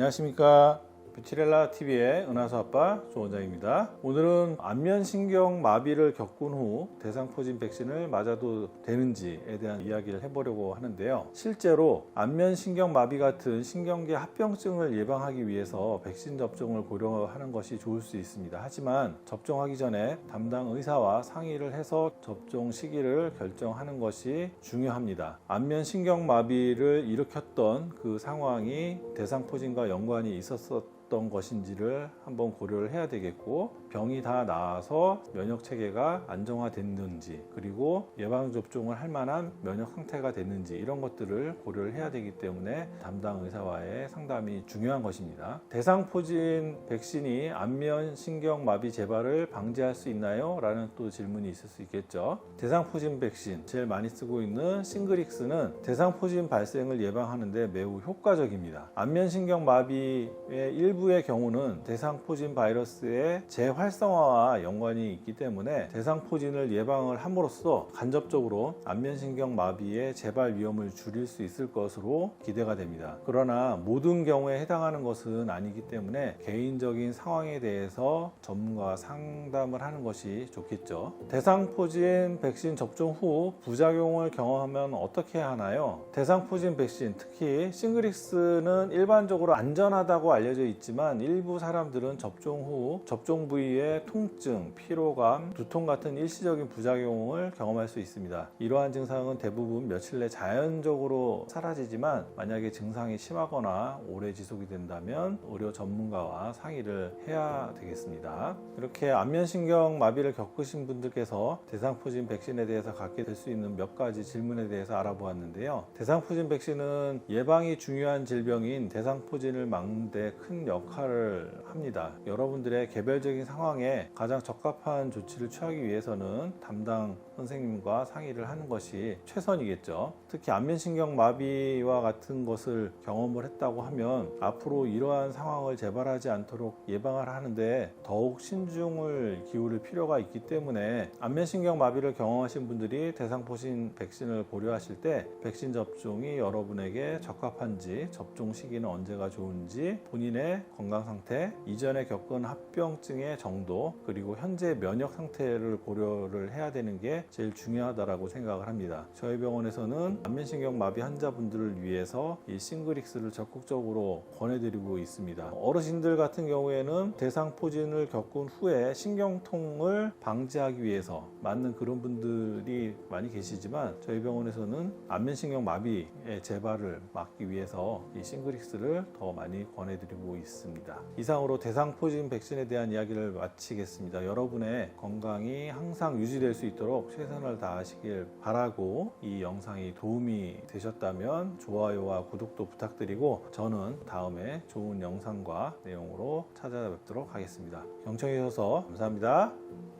안녕하십니까. 뷰티렐라 TV의 은하수 아빠 조원장입니다. 오늘은 안면신경 마비를 겪은 후 대상포진 백신을 맞아도 되는지에 대한 이야기를 해보려고 하는데요. 실제로 안면신경 마비 같은 신경계 합병증을 예방하기 위해서 백신 접종을 고려하는 것이 좋을 수 있습니다. 하지만 접종하기 전에 담당 의사와 상의를 해서 접종 시기를 결정하는 것이 중요합니다. 안면신경 마비를 일으켰던 그 상황이 대상포진과 연관이 있었었 어떤 것인지를 한번 고려를 해야 되겠고 병이 다 나아서 면역 체계가 안정화됐는지 그리고 예방 접종을 할 만한 면역 상태가 됐는지 이런 것들을 고려를 해야 되기 때문에 담당 의사와의 상담이 중요한 것입니다. 대상포진 백신이 안면 신경 마비 재발을 방지할 수 있나요? 라는 또 질문이 있을 수 있겠죠. 대상포진 백신 제일 많이 쓰고 있는 싱그릭스는 대상포진 발생을 예방하는데 매우 효과적입니다. 안면 신경 마비의 일부 일부의 경우는 대상포진 바이러스의 재활성화와 연관이 있기 때문에 대상포진을 예방을 함으로써 간접적으로 안면신경 마비의 재발 위험을 줄일 수 있을 것으로 기대가 됩니다. 그러나 모든 경우에 해당하는 것은 아니기 때문에 개인적인 상황에 대해서 전문가와 상담을 하는 것이 좋겠죠. 대상포진 백신 접종 후 부작용을 경험하면 어떻게 하나요? 대상포진 백신, 특히 싱그릭스는 일반적으로 안전하다고 알려져 있지만 있지만 일부 사람들은 접종 후 접종 부위에 통증, 피로감, 두통 같은 일시적인 부작용을 경험할 수 있습니다. 이러한 증상은 대부분 며칠 내 자연적으로 사라지지만 만약에 증상이 심하거나 오래 지속이 된다면 의료 전문가와 상의를 해야 되겠습니다. 이렇게 안면신경 마비를 겪으신 분들께서 대상포진 백신에 대해서 갖게 될 수 있는 몇 가지 질문에 대해서 알아보았는데요. 대상포진 백신은 예방이 중요한 질병인 대상포진을 막는 데 큰 역할을 합니다. 여러분들의 개별적인 상황에 가장 적합한 조치를 취하기 위해서는 담당 선생님과 상의를 하는 것이 최선이겠죠. 특히 안면신경 마비와 같은 것을 경험을 했다고 하면 앞으로 이러한 상황을 재발하지 않도록 예방을 하는데 더욱 신중을 기울일 필요가 있기 때문에 안면신경 마비를 경험하신 분들이 대상포진 백신을 고려하실 때 백신 접종이 여러분에게 적합한지 접종 시기는 언제가 좋은지 본인의 건강 상태, 이전에 겪은 합병증의 정도, 그리고 현재 면역 상태를 고려를 해야 되는 게 제일 중요하다라고 생각을 합니다. 저희 병원에서는 안면신경 마비 환자분들을 위해서 이 싱그릭스를 적극적으로 권해드리고 있습니다. 어르신들 같은 경우에는 대상포진을 겪은 후에 신경통을 방지하기 위해서 맞는 그런 분들이 많이 계시지만 저희 병원에서는 안면신경 마비의 재발을 막기 위해서 이 싱그릭스를 더 많이 권해드리고 있습니다. 이상으로 대상포진 백신에 대한 이야기를 마치겠습니다. 여러분의 건강이 항상 유지될 수 있도록 최선을 다하시길 바라고 이 영상이 도움이 되셨다면 좋아요와 구독도 부탁드리고 저는 다음에 좋은 영상과 내용으로 찾아뵙도록 하겠습니다. 경청해 주셔서 감사합니다.